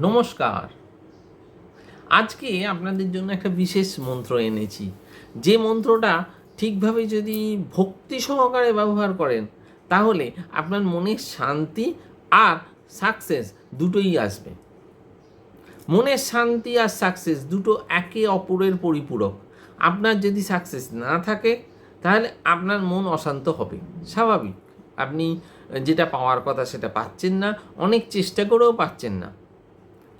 নমস্কার। আজকে আপনাদের জন্য একটা বিশেষ মন্ত্র এনেছি। যে মন্ত্রটা ঠিকভাবে যদি ভক্তি সহকারে ব্যবহার করেন, তাহলে আপনার মনের শান্তি আর সাকসেস দুটোই আসবে। মনের শান্তি আর সাকসেস দুটো একে অপরের পরিপূরক। আপনার যদি সাকসেস না থাকে, তাহলে আপনার মন অশান্ত হবে। স্বাভাবিক। আপনি যেটা পাওয়ার কথা সেটা পাচ্ছেন না, অনেক চেষ্টা করেও পাচ্ছেন না।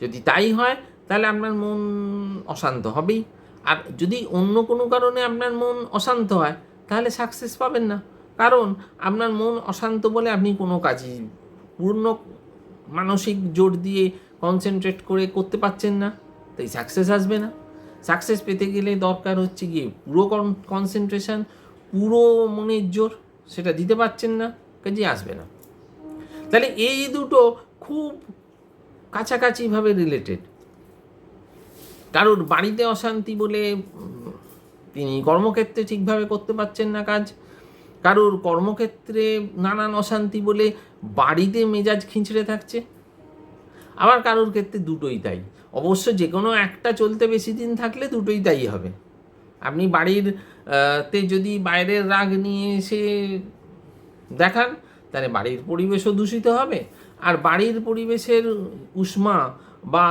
যদি তাই হয়, তাহলে আপনার মন অশান্ত হবেই। আর যদি অন্য কোনো কারণে আপনার মন অশান্ত হয়, তাহলে সাকসেস পাবেন না। কারণ আপনার মন অশান্ত বলে আপনি কোনো কাজই পূর্ণ মানসিক জোর দিয়ে কনসেন্ট্রেট করে করতে পারছেন না। তাই সাকসেস আসবে না। সাকসেস পেতে গেলে দরকার হচ্ছে গিয়ে পুরো কনসেন্ট্রেশন পুরো মনের জোর, সেটা দিতে পারছেন না, কাজে আসবে না। তাহলে এই দুটো খুব কাছাকাছিভাবে রিলেটেড কারোর বাড়িতে অশান্তি বলে তিনি কর্মক্ষেত্রে ঠিকভাবে করতে পারছেন না কাজ। কারোর কর্মক্ষেত্রে নানান অশান্তি বলে বাড়িতে মেজাজ খিঁচড়ে থাকছে। আবার কারোর ক্ষেত্রে দুটোই তাই। অবশ্য যে কোনো একটা চলতে বেশি দিন থাকলে দুটোই তাই হবে। আপনি বাড়ির তে যদি বাইরের রাগ নিয়ে এসে দেখান, তাহলে বাড়ির পরিবেশও দূষিত হবে। আর বাড়ির পরিবেশের উষ্মা বা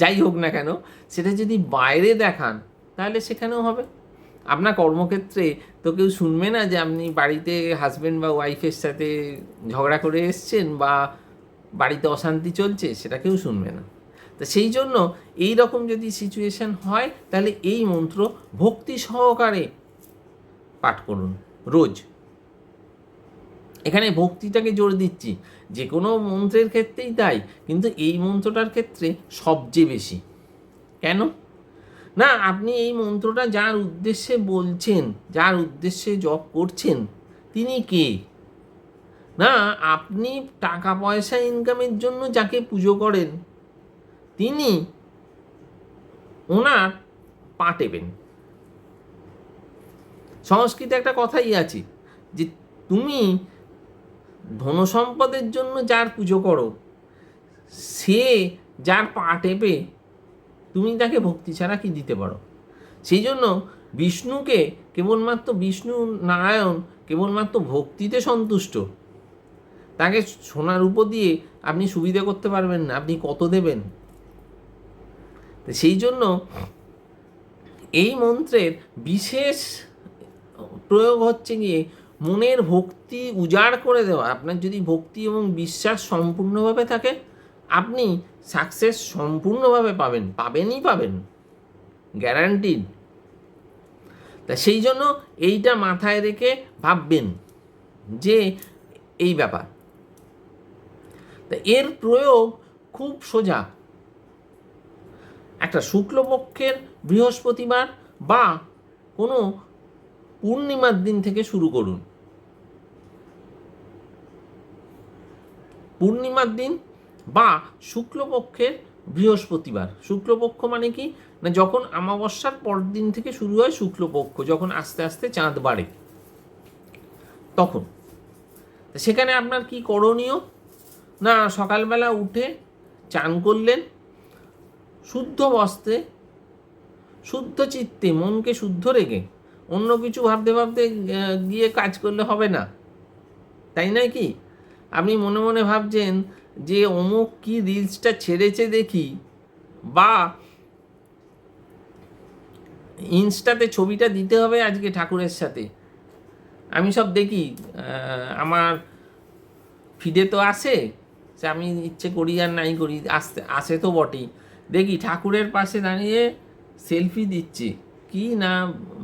যাই হোক না কেন, সেটা যদি বাইরে দেখান, তাহলে সেখানেও হবে। আপনার কর্মক্ষেত্রে তো কেউ শুনবে না যে আপনি বাড়িতে হাজব্যান্ড বা ওয়াইফের সাথে ঝগড়া করে এসছেন বা বাড়িতে অশান্তি চলছে, সেটা কেউ শুনবে না। তো সেই জন্য এই রকম যদি সিচুয়েশন হয়, তাহলে এই মন্ত্র ভক্তি সহকারে পাঠ করুন, রোজ। এখানে ভক্তিটাকে জোর দিচ্ছি। যে কোনো মন্ত্রের ক্ষেত্রেই তাই, কিন্তু এই মন্ত্রটার ক্ষেত্রে সবচেয়ে বেশি। কেন? না, আপনি এই মন্ত্রটা যার উদ্দেশ্যে বলছেন, যার উদ্দেশ্যে জপ করছেন, তিনি কে? না, আপনি টাকা পয়সা ইনকামের জন্য যাকে পুজো করেন, তিনি ওনার পা টেপেন। সংস্কৃতে একটা কথাই আছে যে, তুমি ধনসম্পদের জন্য যার পুজো করো, সে যার পা টেপে তুমি তাকে ভক্তি ছাড়া কি দিতে পারো? সেই জন্য বিষ্ণুকে কেবলমাত্র বিষ্ণু নারায়ণ কেবলমাত্র ভক্তিতে সন্তুষ্ট। তাকে সোনার উপর দিয়ে আপনি সুবিধা করতে পারবেন না, আপনি কত দেবেন? সেই জন্য এই মন্ত্রের বিশেষ প্রয়োগ হচ্ছে গিয়ে মনের ভক্তি উজাড় করে দেওয়া, আপনার যদি ভক্তি এবং বিশ্বাস সম্পূর্ণভাবে থাকে, আপনি সাকসেস সম্পূর্ণভাবে পাবেন, পাবেনই পাবেন গ্যারান্টিড তা সেই জন্য এইটা মাথায় রেখে ভাববেন যে এই ব্যাপার। তা এর প্রয়োগ খুব সোজা। একটা শুক্লপক্ষের বৃহস্পতিবার বা কোনো পূর্ণিমার দিন থেকে শুরু করুন। পূর্ণিমার দিন বা শুক্লপক্ষের বৃহস্পতিবার। শুক্লপক্ষ মানে কি? না, যখন অমাবস্যার পরের দিন থেকে শুরু হয় শুক্লপক্ষ, যখন আস্তে আস্তে চাঁদ বাড়ে। তখন। সেখানে আপনার কি করণীয়? না, সকালবেলা উঠে চান করলেন, শুদ্ধ বস্ত্রে, শুদ্ধ চিত্তে, মনকে শুদ্ধ রেখে অন্য কিছু ভাবতে ভাবতে গিয়ে কাজ করলে হবে না। তাই নয় কি? আপনি মনে মনে ভাবছেন যে অমুক কি রিলসটা ছেড়েছে দেখি? বা ইনস্টাতে ছবিটা দিতে হবে আজকে ঠাকুরের সাথে। আমি সব দেখি আমার ফিডে তো আসে সে আমি ইচ্ছে করি আর নাই করি, আসতে, আসে তো বটেই। দেখি ঠাকুরের পাশে দাঁড়িয়ে সেলফি দিচ্ছে, কি না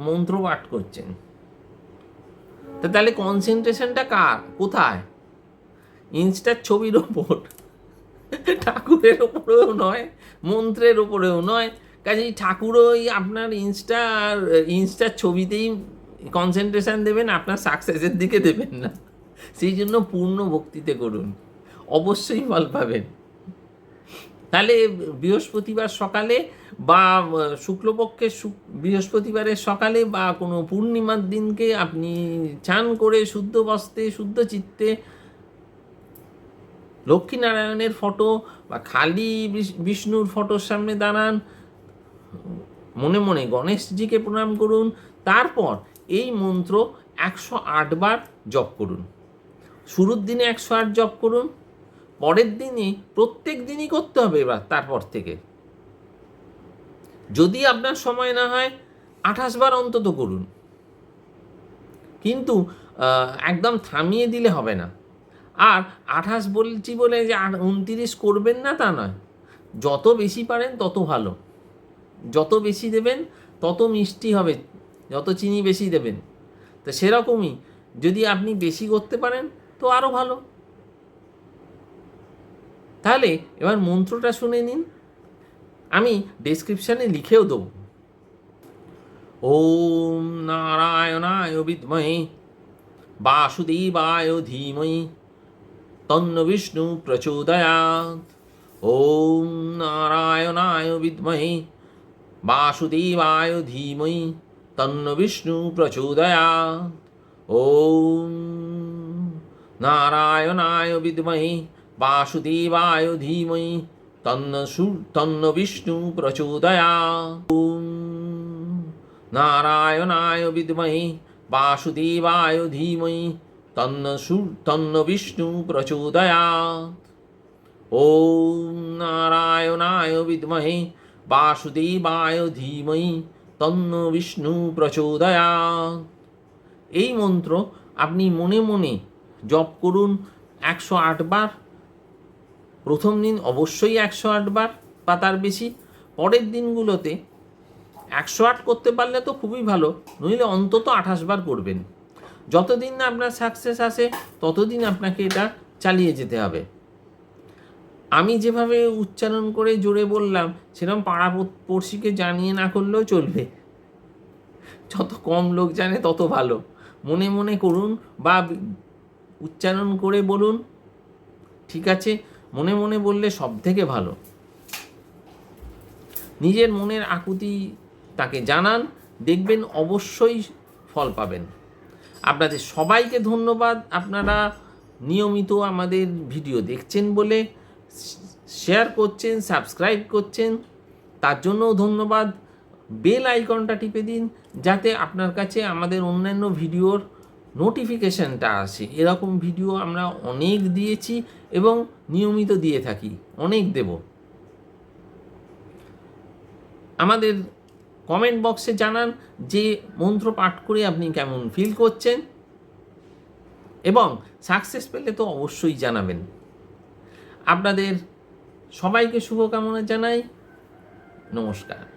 মন্ত্র পাঠ করছেন তাহলে কনসেন্ট্রেশনটা কার? কোথায়? ইনস্টার ছবির ওপর। ঠাকুরের ওপরেও নয়, মন্ত্রের ওপরেও নয়। কাজেই ঠাকুরই আপনার ইনস্টা আর ইনস্টার ছবিতেই কনসেন্ট্রেশন দেবেন, আপনার সাকসেসের দিকে দেবেন না। সেই জন্য পূর্ণ ভক্তিতে করুন। অবশ্যই ফল পাবেন। তাহলে বৃহস্পতিবার সকালে বা, শুক্লপক্ষের শুক- বৃহস্পতিবারের সকালে বা কোনো পূর্ণিমার দিনকে আপনি চান করে শুদ্ধ বস্তে, শুদ্ধ চিত্তে লক্ষ্মীনারায়ণের ফটো বা খালি বিষ- বিষ্ণুর ফটোর সামনে দাঁড়ান। মনে মনে গণেশজিকে প্রণাম করুন। তারপর এই মন্ত্র একশো বার জপ করুন। শুরুর দিনে একশো আট জপ করুন। পরের দিনই প্রত্যেক দিনই করতে হবে এবার, তারপর থেকে। যদি আপনার সময় না হয়, আঠাশ বার অন্তত করুন। কিন্তু একদম থামিয়ে দিলে হবে না। আর আঠাশ বলছি বলে যে উনতিরিশ করবেন না তা নয়। যত বেশি পারেন, তত ভালো। যত বেশি দেবেন, তত মিষ্টি হবে। যত চিনি বেশি দেবেন। তো সেরকমই। যদি আপনি বেশি করতে পারেন, তো আরও ভালো। তাহলে এবার মন্ত্রটা শুনে নিন। আমি ডেসক্রিপশানে লিখেও দেবো। ওম নারায়ণায় বিদ্মহে। বাসুদেবায় ধীমহি। তন্ন বিষ্ণু প্রচোদয়াৎ ওম নারায়ণায় বিদ্মহে, বাসুদেবায় ধীমহি, তন্ন বিষ্ণু প্রচোদয়াৎ ওম নারায়ণায় বিদ্মহে, বাসুদেবায় ধীমহি, তন্ন সু, তন্ন বিষ্ণু প্রচোদয়াৎ ওম নারায়ণায় বিদ্মহে, বাসুদেবায় ধীমহি তন্ন বিষ্ণু প্রচোদয়াৎ ওম নারায়ণায় বিদ্মহে বাসুদেবায় ধীমহি তন্ন বিষ্ণু প্রচোদয়াৎ এই মন্ত্র আপনি মনে মনে জপ করুন একশো আট বার। প্রথম দিন অবশ্যই একশো আট বার বা তার বেশি। পরের দিনগুলোতে একশো আট করতে পারলে তো খুবই ভালো, নইলে অন্তত আঠাশ বার করবেন। যতদিন না আপনার সাকসেস আসে, ততদিন আপনাকে এটা চালিয়ে যেতে হবে। আমি যেভাবে উচ্চারণ করে জোরে বললাম সেরকম পাড়া পড়শিকে জানিয়ে না করলেও চলবে। যত কম লোক জানে, তত ভালো। মনে মনে করুন বা উচ্চারণ করে বলুন, ঠিক আছে? মনে মনে বললে সব থেকে ভালো। নিজের মনের আকুতি তাকে জানান, দেখবেন অবশ্যই ফল পাবেন। আপনাদের সবাইকে ধন্যবাদ। আপনারা নিয়মিত আমাদের ভিডিও দেখছেন বলে শেয়ার করছেন সাবস্ক্রাইব করছেন, তার জন্যও ধন্যবাদ। বেল আইকনটা টিপে দিন যাতে আপনার কাছে আমাদের অন্যান্য ভিডিওর নোটিফিকেশানটা আসে। এরকম ভিডিও আমরা অনেক দিয়েছি এবং নিয়মিত দিয়ে থাকি, অনেক দেবো। আমাদের কমেন্ট বক্সে জানান যে মন্ত্র পাঠ করে আপনি কেমন ফিল করছেন। এবং সাকসেস পেলে তো অবশ্যই জানাবেন। আপনাদের সবাইকে শুভকামনা জানাই। নমস্কার।